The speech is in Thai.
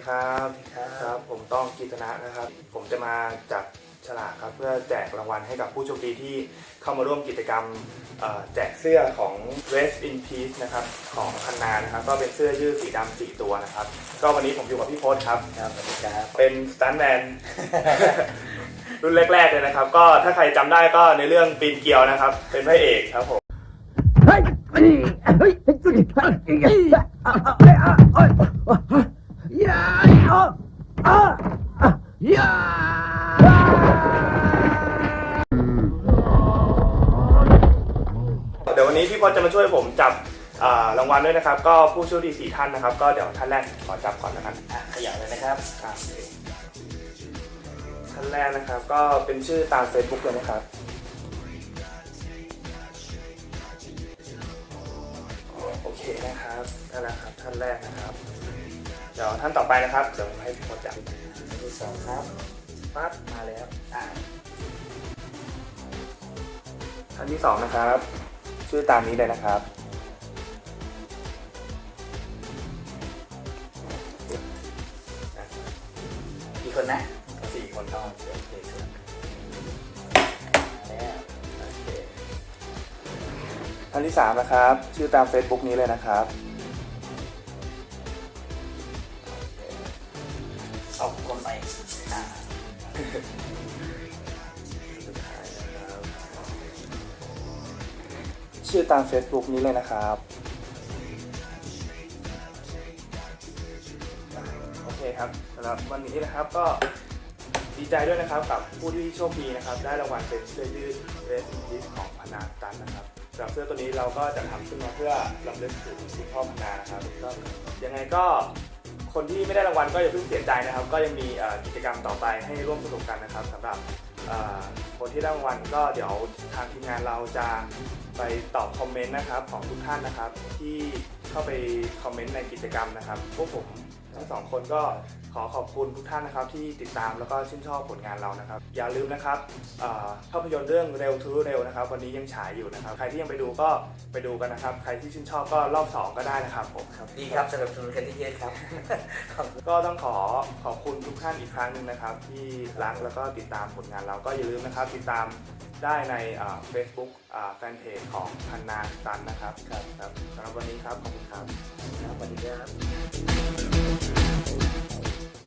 ดีครับครับครับ ผมต้องกีตนะนะครับ ผมจะมาจับฉลากครับเพื่อแจกรางวัลให้กับผู้โชคดีที่เข้ามาร่วมกิจกรรมเอ่อแจกเสื้อของ Rest in Peace นะครับของพันนานะครับก็เป็นเสื้อยืดสีดำสี่ตัวนะครับ ก็วันนี้ผมอยู่กับพี่พศครับครับสวัสดีครับเป็นสตันแมนรุ่นแรกๆเลยนะครับ ก็ถ้าใครจำได้ก็ในเรื่องปีนเกลียวนะครับ เป็นพระเอกครับผมเฮ้ยเฮ้ยเฮ้ยเฮ้ยเฮ้ยเฮ้ยเฮ้ยอะอะเฮ้ยอะเฮ้ยอย่าอะอะอะอย่า เดี๋ยววันนี้พี่พศจะมาช่วยผมจับอ่ารางวัลด้วยนะครับ ก็ผู้โชคดีสี่ท่านนะครับ ก็เดี๋ยวท่านแรกขอจับก่อนนะครับอะขยับเลยนะครับอะท่านแรกนะครับ ก็เป็นชื่อตาม Facebook เลยนะครับโอเคนะครับนั่นแหละครับท่านแรกนะครับเดี๋ยวท่านต่อไปนะครับ เดี๋ยวผมให้พี่พศจับที่สองครับปั๊บมาแล้วอะท่านที่สองนะครับ ชื่อตามนี้เลยนะครับกี่คนนะสี่คนอ๋อเสียงเพลงสวยแล้วโอเคท่านที่สามนะครับ ชื่อตาม Facebook นี้เลยนะครับ สองคนไปอ่าชื่อตาม Facebook นี้เลยนะครับ โอเคครับสำหรับวันนี้นะครับก็ดีใจด้วยนะครับกับผู้ที่โชคดีนะครับ ได้รางวัลเป็นเสื้อยืดเรสซิสของพนาตันนะครับสำหรับเสื้อตัวนี้เราก็จะทำขึ้นมาเพื่อรำลึกถึงคุณพ่อพนานะครับก็ยังไงก็ คนที่ไม่ได้รางวัลก็อย่าเพิ่งเสียใจนะครับ ก็ยังมีกิจกรรมต่อไปให้ร่วมสนุกกันนะครับสำหรับคนที่ได้รางวัลก็เดี๋ยวทางทีมงานเราจะไปตอบคอมเมนต์นะครับของทุกท่านนะครับ ที่เข้าไปคอมเมนต์ในกิจกรรมนะครับพวกผม ทั้งสองคนก็ขอขอบคุณทุกท่านนะครับที่ติดตามแล้วก็ชื่นชอบผลงานเรานะครับ อย่าลืมนะครับเอ่อภาพยนตร์เรื่องเร็วทูเร็วนะครับ วันนี้ยังฉายอยู่นะครับ ใครที่ยังไปดูก็ไปดูกันนะครับ ใครที่ชื่นชอบก็รอบสองก็ได้นะครับผมครับดีครับสำหรับสนุนกันที่เยอะครับขอบคุณก็ต้องขอขอบคุณทุกท่านอีกครั้งหนึ่งนะครับ ที่รักแล้วก็ติดตามผลงานเราก็อย่าลืมนะครับ ติดตามได้ในเฟซบุ๊กแฟนเพจของพันนาตันนะครับครับครับสำหรับวันนี้ครับขอบคุณครับครับสวัสดีครับ